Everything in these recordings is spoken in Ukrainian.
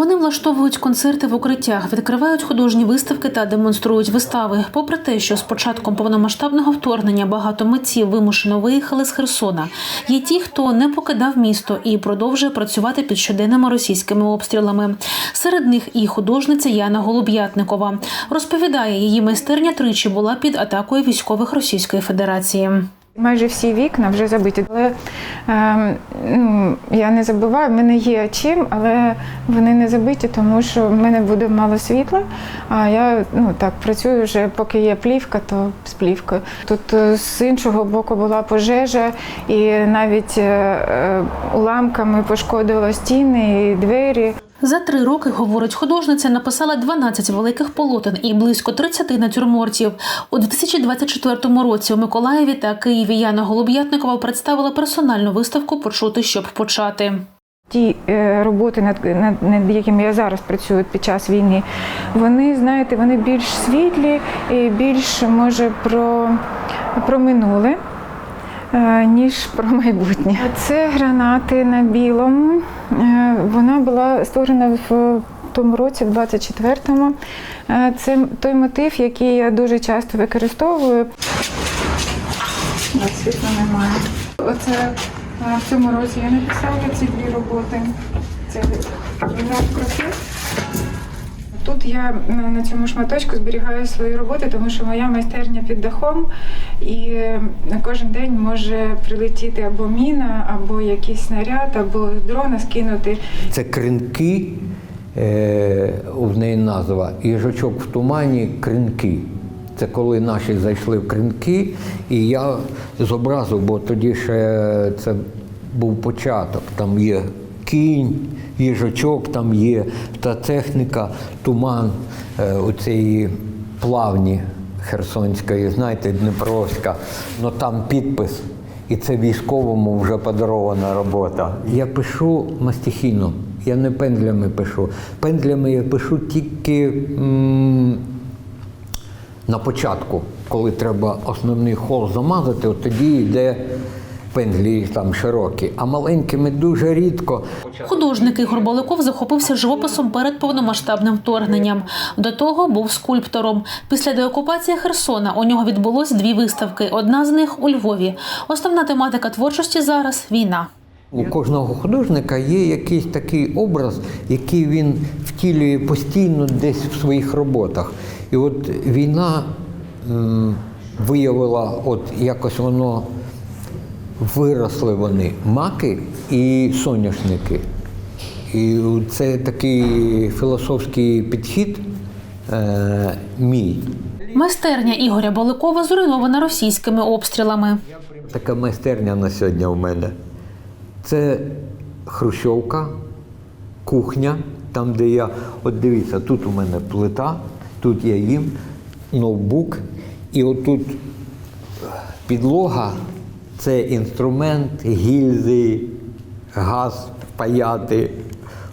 Вони влаштовують концерти в укриттях, відкривають художні виставки та демонструють вистави. Попри те, що з початком повномасштабного вторгнення багато митців вимушено виїхали з Херсона. Є ті, хто не покидав місто і продовжує працювати під щоденними російськими обстрілами. Серед них і художниця Яна Голуб'ятникова розповідає, її майстерня тричі була під атакою військових Російської Федерації. Майже всі вікна вже забиті. Але е, ну, я не забуваю, в мене є чим, але вони не забиті, тому що в мене буде мало світла. А я ну, так працюю вже, поки є плівка, то з плівкою. Тут е, з іншого боку була пожежа, і навіть е, е, уламками пошкодило стіни і двері. За три роки, говорить художниця, написала 12 великих полотен і близько 30 натюрмортів. У 2024 році у Миколаєві та Києві Яна Голуб'ятникова представила персональну виставку Почути, щоб почати. Ті е, роботи, над, над, над якими я зараз працюю під час війни, вони, знаєте, вони більш світлі і більш може про, про минуле. Е, Ніж про майбутнє. Це гранати на білому. Е, Вона була створена в тому році, в 24-му. Е, Це той мотив, який я дуже часто використовую. Світла немає. Оце в цьому році я написала ці дві роботи. Це граф кроків. Тут я е, на цьому шматочку зберігаю свої роботи, тому що моя майстерня під дахом, і е, кожен день може прилетіти або міна, або якийсь снаряд, або дрона скинути. Це кринки, е, в неї назва. Їжачок в тумані кринки. Це коли наші зайшли в кринки, і я зобразив, бо тоді ще це був початок. Там є кінь, їжачок, там є та техніка, туман е, у цієї плавні Херсонської, знаєте, Дніпровська. Ну там підпис. І це військовому вже подарована робота. Я пишу мастихійно, я не пендлями пишу. Пендлями я пишу тільки м, на початку, коли треба основний хол замазати, от тоді йде пендлі там широкі, а маленькими дуже рідко. Художник Ігор Баликов захопився живописом перед повномасштабним вторгненням. До того був скульптором. Після деокупації Херсона у нього відбулось дві виставки. Одна з них у Львові. Основна тематика творчості зараз війна. У кожного художника є якийсь такий образ, який він втілює постійно десь в своїх роботах. І от війна м, виявила, от якось воно виросли вони, маки і соняшники. І це такий філософський підхід е, мій. Майстерня Ігоря Баликова зруйнована російськими обстрілами. Така майстерня на сьогодні в мене. Це хрущовка, кухня, там, де я. От дивіться, тут у мене плита, тут я їм, ноутбук, і отут підлога це інструмент, гільзи, газ паяти.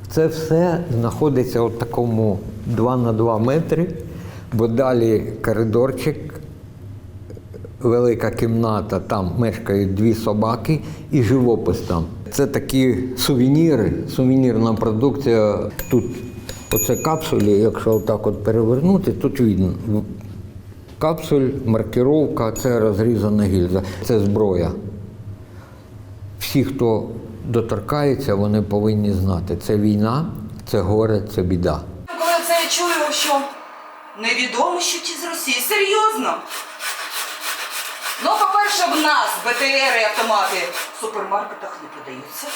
Це все знаходиться у такому 2 на 2 метри, бо далі коридорчик, велика кімната, там мешкають дві собаки і живопис там. Це такі сувеніри, сувенірна продукція. Тут оце капсулі, якщо отак от перевернути, тут видно. Капсуль, маркировка, це розрізана гільза, це зброя. Всі, хто доторкається, вони повинні знати, це війна, це горе, це біда. Коли це я чую, що невідомо, що ті з Росії. Серйозно? Ну, по-перше, в нас БТР і автомати в супермаркетах не продаються.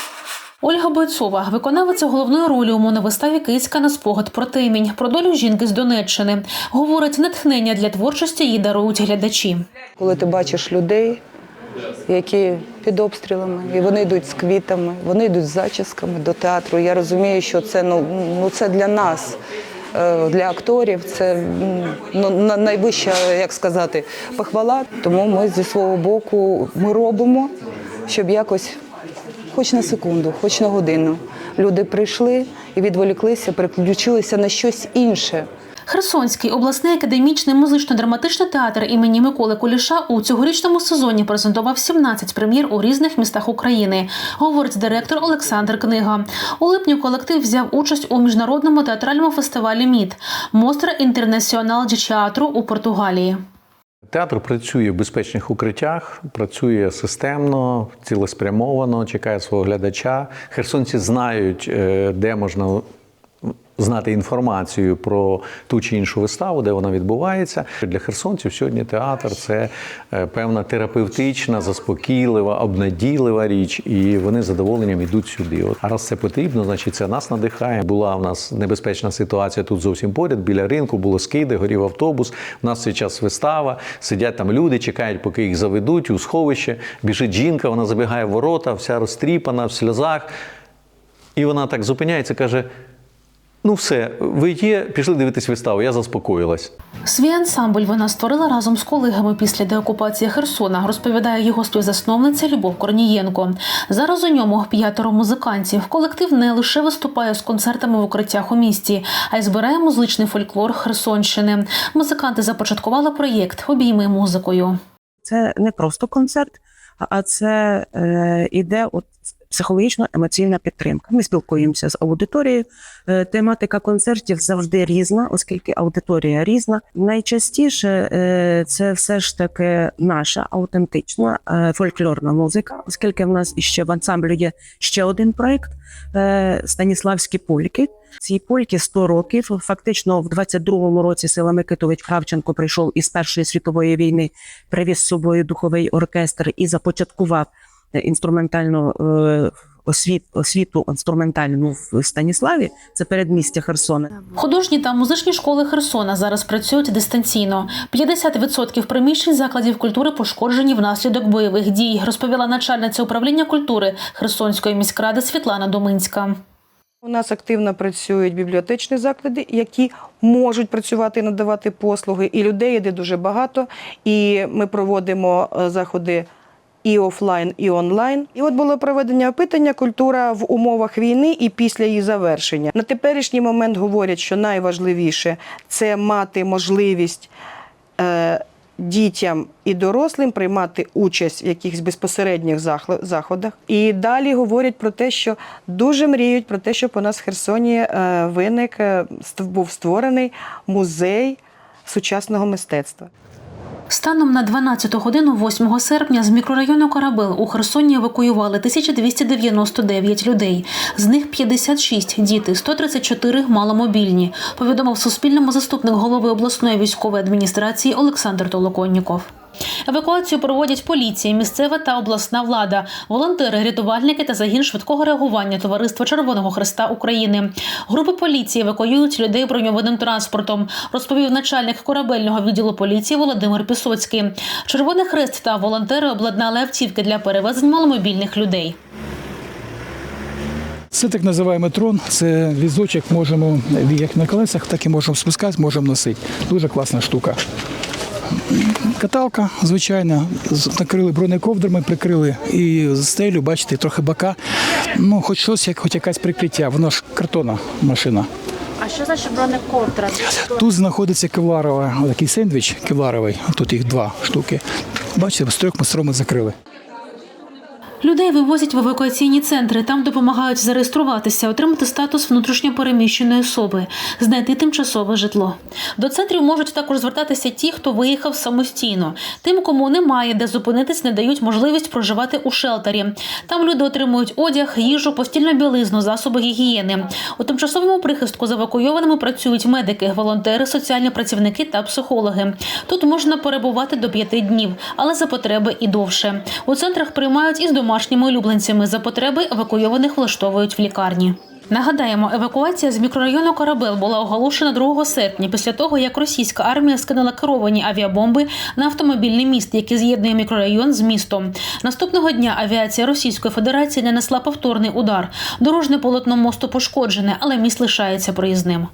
Ольга Бойцова, виконавиця головної ролі у моновиставі Київська на спогад про темінь про долю жінки з Донеччини. Говорить, натхнення для творчості їй дарують глядачі. Коли ти бачиш людей, які під обстрілами, і вони йдуть з квітами, вони йдуть з зачісками до театру. Я розумію, що це ну, ну це для нас, е, для акторів, це ну, на- найвища, як сказати, похвала. Тому ми зі свого боку ми робимо, щоб якось хоч на секунду, хоч на годину. Люди прийшли і відволіклися, переключилися на щось інше. Херсонський обласний академічний музично-драматичний театр імені Миколи Куліша у цьогорічному сезоні презентував 17 прем'єр у різних містах України, говорить директор Олександр Книга. У липні колектив взяв участь у міжнародному театральному фестивалі МІД Мостра Інтернаціонал ді у Португалії. Театр працює в безпечних укриттях, працює системно, цілеспрямовано, чекає свого глядача. Херсонці знають, е, де можна знати інформацію про ту чи іншу виставу, де вона відбувається. Для херсонців сьогодні театр це е, певна терапевтична, заспокійлива, обнадійлива річ, і вони з задоволенням йдуть сюди. От а раз це потрібно, значить це нас надихає. Була в нас небезпечна ситуація тут зовсім поряд. Біля ринку було скиди, горів автобус. У нас цей час вистава. Сидять там люди, чекають, поки їх заведуть у сховище. Біжить жінка, вона забігає в ворота, вся розтріпана, в сльозах. І вона так зупиняється, каже: Ну, все, ви є, пішли дивитись виставу, я заспокоїлась. Свій ансамбль вона створила разом з колегами після деокупації Херсона, розповідає його співзасновниця Любов Корнієнко. Зараз у ньому п'ятеро музикантів. Колектив не лише виступає з концертами в укриттях у місті, а й збирає музичний фольклор Херсонщини. Музиканти започаткували проєкт Обійми музикою. це не просто концерт, а- це е, іде от психологічно-емоційна підтримка. Ми спілкуємося з аудиторією. Е, тематика концертів завжди різна, оскільки аудиторія різна. Найчастіше е, це все ж таки наша аутентична е, фольклорна музика, оскільки в нас іще в ансамблі є ще один проект Станіславські польки. Цій польки 100 років. Фактично, в 22-му році Сила Микитович Кравченко прийшов із Першої світової війни, привіз з собою духовий оркестр і започаткував інструментальну е, освіт, освіту інструментальну в Станіславі. Це передмістя Херсона. Художні та музичні школи Херсона зараз працюють дистанційно. 50% приміщень закладів культури пошкоджені внаслідок бойових дій, розповіла начальниця управління культури Херсонської міськради Світлана Доминська. У нас активно працюють бібліотечні заклади, які можуть працювати і надавати послуги. І людей йде дуже багато. І ми проводимо е, заходи і офлайн, і онлайн. І от було проведення опитання культура в умовах війни і після її завершення. На теперішній момент говорять, що найважливіше це мати можливість. Е, Дітям і дорослим приймати участь в якихось безпосередніх заходах. І далі говорять про те, що дуже мріють про те, щоб у нас в Херсоні е, виник, е, був створений музей сучасного мистецтва. Станом на 12 годину 8 серпня з мікрорайону Карабел у Херсоні евакуювали 1299 людей. З них 56 – діти, 134 – маломобільні, повідомив Суспільному заступник голови обласної військової адміністрації Олександр Толоконніков. Евакуацію проводять поліція, місцева та обласна влада, волонтери, рятувальники та загін швидкого реагування Товариства Червоного Хреста України. Групи поліції евакуюють людей броньованим транспортом, розповів начальник корабельного відділу поліції Володимир Пісоцький. Червоний хрест та волонтери обладнали автівки для перевезень маломобільних людей. Це так називаємо трон. Це візочок можемо як на колесах, так і можемо спускати, можемо носити. Дуже класна штука. Каталка, звичайно, з- накрили бронековдрами, прикрили і стелю, бачите, трохи бока. Ну, хоч щось, як, хоч якесь прикриття. Воно ж картонна машина. А що за бронековдра? Тут знаходиться кевларова, такий сендвіч кевларовий. Тут їх два штуки. Бачите, з трьох ми строми закрили. Людей вивозять в евакуаційні центри. Там допомагають зареєструватися, отримати статус внутрішньопереміщеної особи, знайти тимчасове житло. До центрів можуть також звертатися ті, хто виїхав самостійно. Тим, кому немає де зупинитись, не дають можливість проживати у шелтері. Там люди отримують одяг, їжу, постільну білизну, засоби гігієни. У тимчасовому прихистку з евакуйованими працюють медики, волонтери, соціальні працівники та психологи. Тут можна перебувати до п'яти днів, але за потреби і довше. У центрах приймають із домашніми улюбленцями. За потреби евакуйованих влаштовують в лікарні. Нагадаємо, евакуація з мікрорайону Корабел була оголошена 2 серпня після того, як російська армія скинула керовані авіабомби на автомобільний міст, який з'єднує мікрорайон з містом. Наступного дня авіація Російської Федерації нанесла повторний удар. Дорожне полотно мосту пошкоджене, але міст лишається проїзним.